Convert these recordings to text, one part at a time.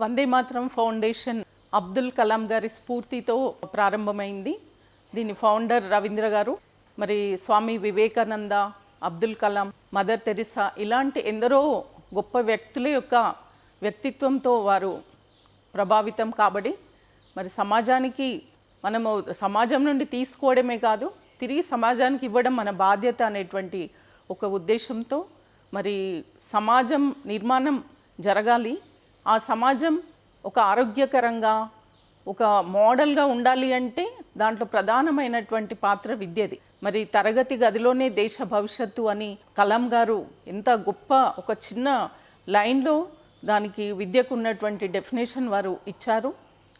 వందే మాత్రం ఫౌండేషన్ అబ్దుల్ కలాం గారి స్ఫూర్తితో ప్రారంభమైంది. దీని ఫౌండర్ రవీంద్ర గారు మరి స్వామి వివేకానంద అబ్దుల్ కలాం మదర్ తెరిసా ఇలాంటి ఎందరో గొప్ప వ్యక్తుల యొక్క వ్యక్తిత్వంతో వారు ప్రభావితం కాబడి మరి సమాజానికి మనము సమాజం నుండి తీసుకోవడమే కాదు తిరిగి సమాజానికి ఇవ్వడం మన బాధ్యత అనేటువంటి ఒక ఉద్దేశంతో మరి సమాజం నిర్మాణం జరగాలి. ఆ సమాజం ఒక ఆరోగ్యకరంగా ఒక మోడల్గా ఉండాలి అంటే దాంట్లో ప్రధానమైనటువంటి పాత్ర విద్యది. మరి తరగతి గదిలోనే దేశ భవిష్యత్తు అని కలాం గారు ఎంత గొప్ప ఒక చిన్న లైన్లో దానికి విద్యకు ఉన్నటువంటి డెఫినేషన్ వారు ఇచ్చారు.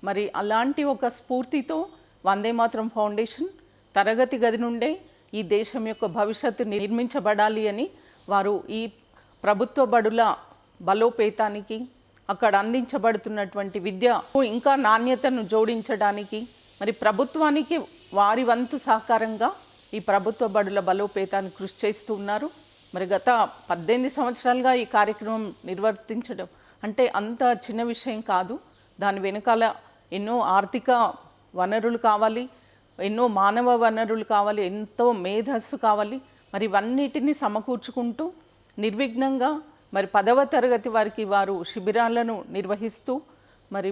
మరి అలాంటి ఒక స్ఫూర్తితో వందే మాత్రం ఫౌండేషన్ తరగతి గది నుండే ఈ దేశం యొక్క భవిష్యత్తు నిర్మించబడాలి అని వారు ఈ ప్రభుత్వ బడుల బలోపేతానికి అక్కడ అందించబడుతున్నటువంటి విద్య ఇంకా నాణ్యతను జోడించడానికి మరి ప్రభుత్వానికి వారి వంతు సహకారంగా ఈ ప్రభుత్వ బడుల బలోపేతాన్ని కృషి చేస్తూ ఉన్నారు. మరి గత పద్దెనిమిది సంవత్సరాలుగా ఈ కార్యక్రమం నిర్వర్తించడం అంటే అంత చిన్న విషయం కాదు. దాని వెనకాల ఎన్నో ఆర్థిక వనరులు కావాలి ఎన్నో మానవ వనరులు కావాలి ఎంతో మేధస్సు కావాలి. మరి ఇవన్నిటిని సమకూర్చుకుంటూ నిర్విఘ్నంగా మరి పదవ తరగతి వారికి వారు శిబిరాలను నిర్వహిస్తూ మరి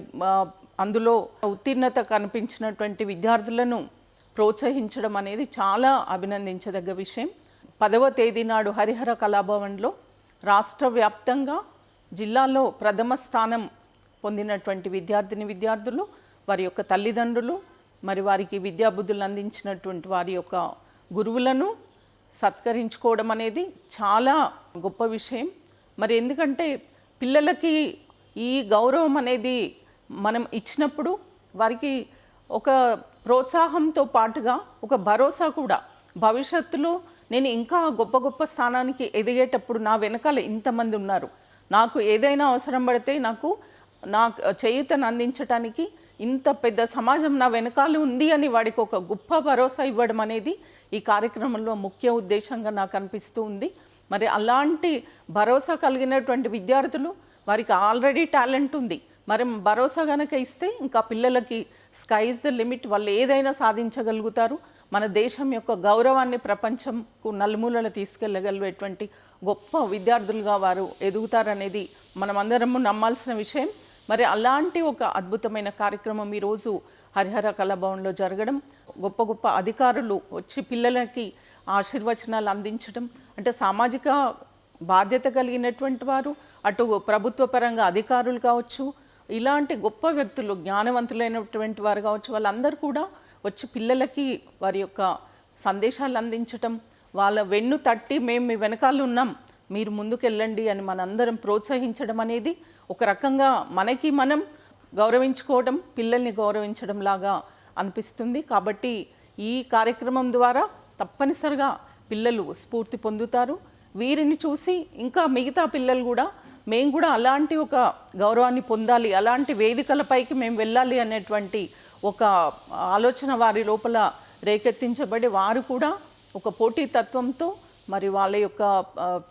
అందులో ఉత్తీర్ణత కనిపించినటువంటి విద్యార్థులను ప్రోత్సహించడం అనేది చాలా అభినందించదగ్గ విషయం. పదవ తేదీ నాడు హరిహర కళాభవన్లో రాష్ట్ర వ్యాప్తంగా జిల్లాలో ప్రథమ స్థానం పొందినటువంటి విద్యార్థిని విద్యార్థులు వారి యొక్క తల్లిదండ్రులు మరి వారికి విద్యాబుద్ధులు అందించినటువంటి వారి యొక్క గురువులను సత్కరించుకోవడం అనేది చాలా గొప్ప విషయం. మరి ఎందుకంటే పిల్లలకి ఈ గౌరవం అనేది మనం ఇచ్చినప్పుడు వారికి ఒక ప్రోత్సాహంతో పాటుగా ఒక భరోసా కూడా. భవిష్యత్తులో నేను ఇంకా గొప్ప గొప్ప స్థానానికి ఎదిగేటప్పుడు నా వెనకాల ఇంతమంది ఉన్నారు. నాకు ఏదైనా అవసరం పడితే నాకు నా చేయుతను అందించటానికి ఇంత పెద్ద సమాజం నా వెనకాల ఉంది అని వాడికి ఒక గొప్ప భరోసా ఇవ్వడం అనేది ఈ కార్యక్రమంలో ముఖ్య ఉద్దేశంగా నాకు అనిపిస్తూ ఉంది. మరి అలాంటి భరోసా కలిగినటువంటి విద్యార్థులు వారికి ఆల్రెడీ టాలెంట్ ఉంది. మరి భరోసా కనుక ఇస్తే ఇంకా పిల్లలకి స్కైజ్ ద లిమిట్ వాళ్ళు ఏదైనా సాధించగలుగుతారు. మన దేశం యొక్క గౌరవాన్ని ప్రపంచంకు నలుమూలలు తీసుకెళ్ళగలిగేటువంటి గొప్ప విద్యార్థులుగా వారు ఎదుగుతారనేది మనమందరము నమ్మాల్సిన విషయం. మరి అలాంటి ఒక అద్భుతమైన కార్యక్రమం ఈరోజు హరిహర కళాభవన్లో జరగడం గొప్ప గొప్ప అధికారులు వచ్చి పిల్లలకి ఆశీర్వచనాలు అందించడం అంటే సామాజిక బాధ్యత కలిగినటువంటి వారు అటు ప్రభుత్వ పరంగా అధికారులు కావచ్చు ఇలాంటి గొప్ప వ్యక్తులు జ్ఞానవంతులైనటువంటి వారు కావచ్చు వాళ్ళందరూ కూడా వచ్చి పిల్లలకి వారి యొక్క సందేశాలు అందించటం వాళ్ళ వెన్ను తట్టి మేము మీ వెనకాల ఉన్నాం మీరు ముందుకెళ్ళండి అని మనందరం ప్రోత్సహించడం అనేది ఒక రకంగా మనకి మనం గౌరవించుకోవడం పిల్లల్ని గౌరవించడం లాగా అనిపిస్తుంది. కాబట్టి ఈ కార్యక్రమం ద్వారా తప్పనిసరిగా పిల్లలు స్ఫూర్తి పొందుతారు. వీరిని చూసి ఇంకా మిగతా పిల్లలు కూడా మేము కూడా అలాంటి ఒక గౌరవాన్ని పొందాలి అలాంటి వేదికలపైకి మేము వెళ్ళాలి అనేటువంటి ఒక ఆలోచన వారి లోపల రేకెత్తించబడి వారు కూడా ఒక పోటీతత్వంతో మరి వాళ్ళ యొక్క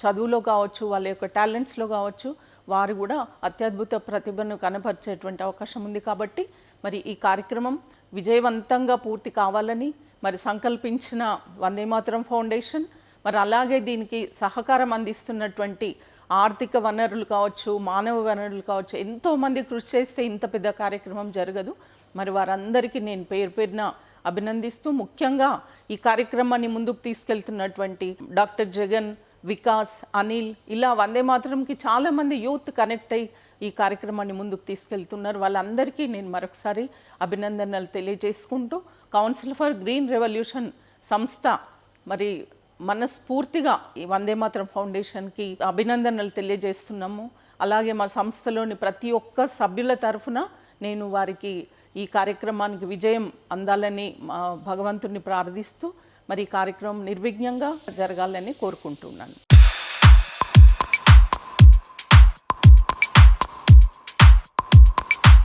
చదువులో కావచ్చు వాళ్ళ యొక్క టాలెంట్స్లో కావచ్చు వారు కూడా అత్యద్భుత ప్రతిభను కనపరిచేటువంటి అవకాశం ఉంది. కాబట్టి మరి ఈ కార్యక్రమం విజయవంతంగా పూర్తి కావాలని మరి సంకల్పించిన వందే మాతరం ఫౌండేషన్ మరి అలాగే దీనికి సహకారం అందిస్తున్నటువంటి ఆర్థిక వనరులు కావచ్చు మానవ వనరులు కావచ్చు ఎంతోమంది కృషి చేస్తే ఇంత పెద్ద కార్యక్రమం జరగదు. మరి వారందరికీ నేను పేరు పేరున అభినందిస్తూ ముఖ్యంగా ఈ కార్యక్రమాన్ని ముందుకు తీసుకెళ్తున్నటువంటి డాక్టర్ జగన్ వికాస్ అనిల్ ఇలా వందే మాత్రంకి చాలామంది యూత్ కనెక్ట్ అయ్యి ఈ కార్యక్రమాన్ని ముందుకు తీసుకెళ్తున్నారు. వాళ్ళందరికీ నేను మరొకసారి అభినందనలు తెలియజేసుకుంటూ కౌన్సిల్ ఫర్ గ్రీన్ రెవల్యూషన్ సంస్థ మరి మనస్ఫూర్తిగా ఈ వందే మాత్రం ఫౌండేషన్కి అభినందనలు తెలియజేస్తున్నాము. అలాగే మా సంస్థలోని ప్రతి ఒక్క సభ్యుల తరఫున నేను వారికి ఈ కార్యక్రమానికి విజయం అందాలని మా భగవంతుని ప్రార్థిస్తూ మరి ఈ కార్యక్రమం నిర్విఘ్నంగా జరగాలని కోరుకుంటున్నాను.